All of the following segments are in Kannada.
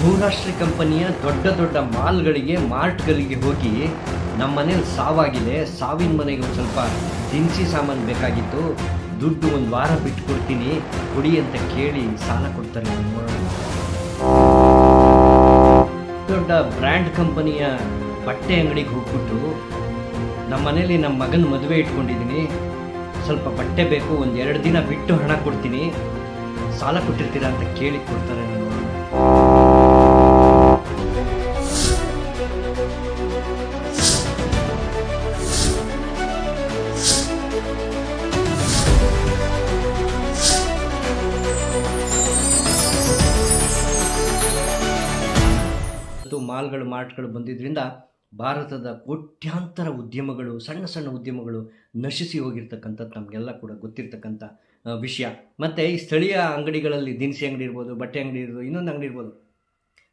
ಬಹುರಾಷ್ಟ್ರೀಯ ಕಂಪನಿಯ ದೊಡ್ಡ ದೊಡ್ಡ ಮಾಲ್ಗಳಿಗೆ, ಮಾರ್ಟ್ಗಳಿಗೆ ಹೋಗಿ ನಮ್ಮ ಮನೇಲಿ ಸಾವಾಗಿದೆ. ಸಾವಿನ ಮನೆಗೆ ಒಂದು ಸ್ವಲ್ಪ ದಿನಸಿ ಸಾಮಾನು ಬೇಕಾಗಿತ್ತು. ದುಡ್ಡು ಒಂದು ವಾರ ಬಿಟ್ಟು ಕೊಡ್ತೀನಿ ಕೊಡಿ ಅಂತ ಕೇಳಿ ಸಾಲ ಕೊಡ್ತಾರೆ ದೊಡ್ಡ ಬ್ರ್ಯಾಂಡ್ ಕಂಪನಿಯ ಬಟ್ಟೆ ಅಂಗಡಿಗೆ ಹೋಗ್ಬಿಟ್ಟು ನಮ್ಮ ಮನೇಲಿ ನಮ್ಮ ಮಗನ ಮದುವೆ ಇಟ್ಕೊಂಡಿದ್ದೀನಿ. ಸ್ವಲ್ಪ ಬಟ್ಟೆ ಬೇಕು, ಒಂದು ಎರಡು ದಿನ ಬಿಟ್ಟು ಹಣ ಕೊಡ್ತೀನಿ. ಸಾಲ ಕೊಟ್ಟಿರ್ತೀರಾ ಅಂತ ಕೇಳಿ ಕೊಡ್ತಾರೆ ನೋಡೋಣ ಮಾಲ್ಗಳು, ಮಾರ್ಟ್ಗಳು ಬಂದಿದ್ದರಿಂದ ಭಾರತದ ಕೋಟ್ಯಾಂತರ ಉದ್ಯಮಗಳು, ಸಣ್ಣ ಸಣ್ಣ ಉದ್ಯಮಗಳು ನಶಿಸಿ ಹೋಗಿರ್ತಕ್ಕಂಥದ್ದು ನಮಗೆಲ್ಲ ಕೂಡ ಗೊತ್ತಿರ್ತಕ್ಕಂಥ ವಿಷಯ. ಮತ್ತು ಈ ಸ್ಥಳೀಯ ಅಂಗಡಿಗಳಲ್ಲಿ ದಿನಸಿ ಅಂಗಡಿ ಇರ್ಬೋದು, ಬಟ್ಟೆ ಅಂಗಡಿ ಇರ್ಬೋದು, ಇನ್ನೊಂದು ಅಂಗಡಿ ಇರ್ಬೋದು.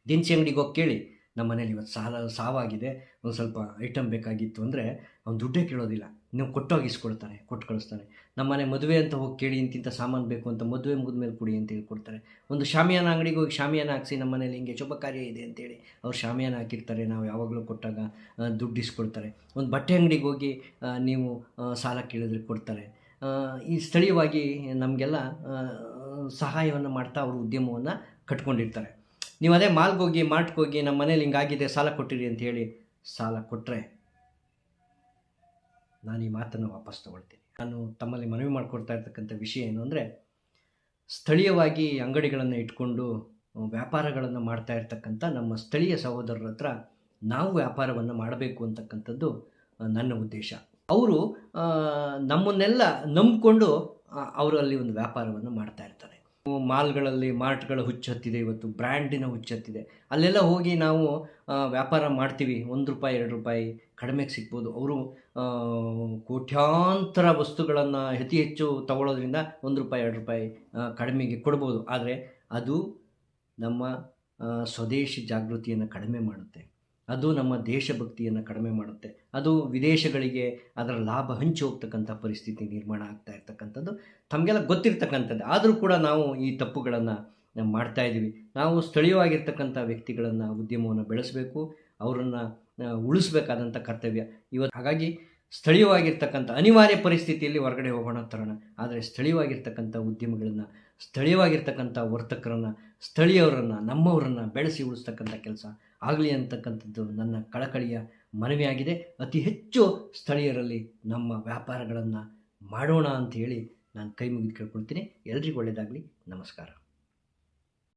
ದಿನಸಿ ಅಂಗಡಿಗೆ ಹೋಗಿ ಕೇಳಿ ನಮ್ಮ ಮನೇಲಿ ಇವತ್ತು ಸಾಲ, ಸಾವಾಗಿದೆ. ಒಂದು ಸ್ವಲ್ಪ ಐಟಮ್ ಬೇಕಾಗಿತ್ತು ಅಂದರೆ ಅವ್ನು ದುಡ್ಡೇ ಕೇಳೋದಿಲ್ಲ. ನೀವು ಕೊಟ್ಟೋಗಿ ಇಸ್ಕೊಳ್ತಾರೆ ಕೊಟ್ಟು ಕಳಿಸ್ತಾನೆ ನಮ್ಮ ಮನೆ ಮದುವೆ ಅಂತ ಹೋಗಿ ಕೇಳಿ ಇಂತಿಂಥ ಸಾಮಾನು ಬೇಕು ಅಂತ ಮದುವೆ ಮುಗಿದ ಮೇಲೆ ಕೊಡಿ ಅಂತ ಹೇಳ್ಕೊಡ್ತಾರೆ. ಒಂದು ಶಾಮಿಯಾನ ಅಂಗಡಿಗೆ ಹೋಗಿ ಶಾಮಿಯಾನ ಹಾಕಿಸಿ ನಮ್ಮ ಮನೇಲಿ ಹಿಂಗೆ ಶುಭ ಕಾರ್ಯ ಇದೆ ಅಂತೇಳಿ ಅವ್ರು ಶಾಮಿಯಾನ ಹಾಕಿರ್ತಾರೆ. ನಾವು ಯಾವಾಗಲೂ ಕೊಟ್ಟಾಗ ದುಡ್ಡು ಇಸ್ಕೊಳ್ತಾರೆ ಒಂದು ಬಟ್ಟೆ ಅಂಗಡಿಗೆ ಹೋಗಿ ನೀವು ಸಾಲ ಕೇಳಿದ್ರೆ ಕೊಡ್ತಾರೆ. ಈ ಸ್ಥಳೀಯವಾಗಿ ನಮಗೆಲ್ಲ ಸಹಾಯವನ್ನು ಮಾಡ್ತಾ ಅವರು ಉದ್ಯಮವನ್ನು ಕಟ್ಕೊಂಡಿರ್ತಾರೆ. ನೀವು ಅದೇ ಮಾಲ್ಗೆ ಹೋಗಿ, ಮಾರ್ಟ್ಗೆ ಹೋಗಿ ನಮ್ಮ ಮನೇಲಿ ಹಿಂಗಾಗಿದೆ, ಸಾಲ ಕೊಟ್ಟಿರಿ ಅಂತ ಹೇಳಿ ಸಾಲ ಕೊಟ್ಟರೆ ನಾನು ಈ ಮಾತನ್ನು ವಾಪಸ್ ತಗೊಳ್ತೀನಿ. ನಾನು ತಮ್ಮಲ್ಲಿ ಮನವಿ ಮಾಡಿಕೊಡ್ತಾ ಇರ್ತಕ್ಕಂಥ ವಿಷಯ ಏನು ಅಂದರೆ, ಸ್ಥಳೀಯವಾಗಿ ಅಂಗಡಿಗಳನ್ನು ಇಟ್ಕೊಂಡು ವ್ಯಾಪಾರಗಳನ್ನು ಮಾಡ್ತಾ ಇರ್ತಕ್ಕಂಥ ನಮ್ಮ ಸ್ಥಳೀಯ ಸಹೋದರರ ಹತ್ರ ನಾವು ವ್ಯಾಪಾರವನ್ನು ಮಾಡಬೇಕು ಅಂತಕ್ಕಂಥದ್ದು ನನ್ನ ಉದ್ದೇಶ. ಅವರು ನಮ್ಮನ್ನೆಲ್ಲ ನಂಬಿಕೊಂಡು ಅವರಲ್ಲಿ ಒಂದು ವ್ಯಾಪಾರವನ್ನು ಮಾಡ್ತಾ ಮಾಲ್ಗಳಲ್ಲಿ, ಮಾರ್ಟ್ಗಳ ಹುಚ್ಚತ್ತಿದೆ ಇವತ್ತು, ಬ್ರ್ಯಾಂಡಿನ ಹುಚ್ಚತ್ತಿದೆ. ಅಲ್ಲೆಲ್ಲ ಹೋಗಿ ನಾವು ವ್ಯಾಪಾರ ಮಾಡ್ತೀವಿ. ಒಂದು ರೂಪಾಯಿ, ಎರಡು ರೂಪಾಯಿ ಕಡಿಮೆಗೆ ಸಿಗ್ಬೋದು. ಅವರು ಕೋಟ್ಯಾಂತರ ವಸ್ತುಗಳನ್ನು ಅತಿ ಹೆಚ್ಚು ತಗೊಳ್ಳೋದ್ರಿಂದ ಒಂದು ರೂಪಾಯಿ, ಎರಡು ರೂಪಾಯಿ ಕಡಿಮೆಗೆ ಕೊಡ್ಬೋದು. ಆದರೆ ಅದು ನಮ್ಮ ಸ್ವದೇಶಿ ಜಾಗೃತಿಯನ್ನು ಕಡಿಮೆ ಮಾಡುತ್ತೆ. ಅದು ನಮ್ಮ ದೇಶಭಕ್ತಿಯನ್ನು ಕಡಿಮೆ ಮಾಡುತ್ತೆ. ಅದು ವಿದೇಶಗಳಿಗೆ ಅದರ ಲಾಭ ಹಂಚಿ ಹೋಗ್ತಕ್ಕಂಥ ಪರಿಸ್ಥಿತಿ ನಿರ್ಮಾಣ ಆಗ್ತಾ ಇರ್ತಕ್ಕಂಥದ್ದು. ತಮಗೆಲ್ಲ ಗೊತ್ತಿರ್ತಕ್ಕಂಥದ್ದು. ಆದರೂ ಕೂಡ ನಾವು ಈ ತಪ್ಪುಗಳನ್ನು ಮಾಡ್ತಾ ಇದ್ದೀವಿ. ನಾವು ಸ್ಥಳೀಯವಾಗಿರ್ತಕ್ಕಂಥ ವ್ಯಕ್ತಿಗಳನ್ನು, ಉದ್ಯಮವನ್ನು ಬೆಳೆಸಬೇಕು, ಅವರನ್ನು ಉಳಿಸ್ಬೇಕಾದಂಥ ಕರ್ತವ್ಯ. ಇವತ್ತು ಹಾಗಾಗಿ ಸ್ಥಳೀಯವಾಗಿರ್ತಕ್ಕಂಥ ಅನಿವಾರ್ಯ ಪರಿಸ್ಥಿತಿಯಲ್ಲಿ ಹೊರಗಡೆ ಹೋಗೋಣ ತರೋಣ. ಆದರೆ ಸ್ಥಳೀಯವಾಗಿರ್ತಕ್ಕಂಥ ಉದ್ಯಮಗಳನ್ನು, ಸ್ಥಳೀಯವಾಗಿರ್ತಕ್ಕಂಥ ವರ್ತಕರನ್ನು, ಸ್ಥಳೀಯವರನ್ನು, ನಮ್ಮವರನ್ನು ಬೆಳೆಸಿ ಉಳಿಸ್ತಕ್ಕಂಥ ಕೆಲಸ ಆಗಲಿ ಅಂತಕ್ಕಂಥದ್ದು ನನ್ನ ಕಳಕಳಿಯ ಮನವಿಯಾಗಿದೆ. ಅತಿ ಹೆಚ್ಚು ಸ್ಥಳೀಯರಲ್ಲಿ ನಮ್ಮ ವ್ಯಾಪಾರಗಳನ್ನು ಮಾಡೋಣ ಅಂತ ಹೇಳಿ ನಾನು ಕೈ ಮುಗಿದು ಕೇಳ್ಕೊಳ್ತೀನಿ. ಎಲ್ರಿಗೂ ಒಳ್ಳೆಯದಾಗಲಿ ನಮಸ್ಕಾರ.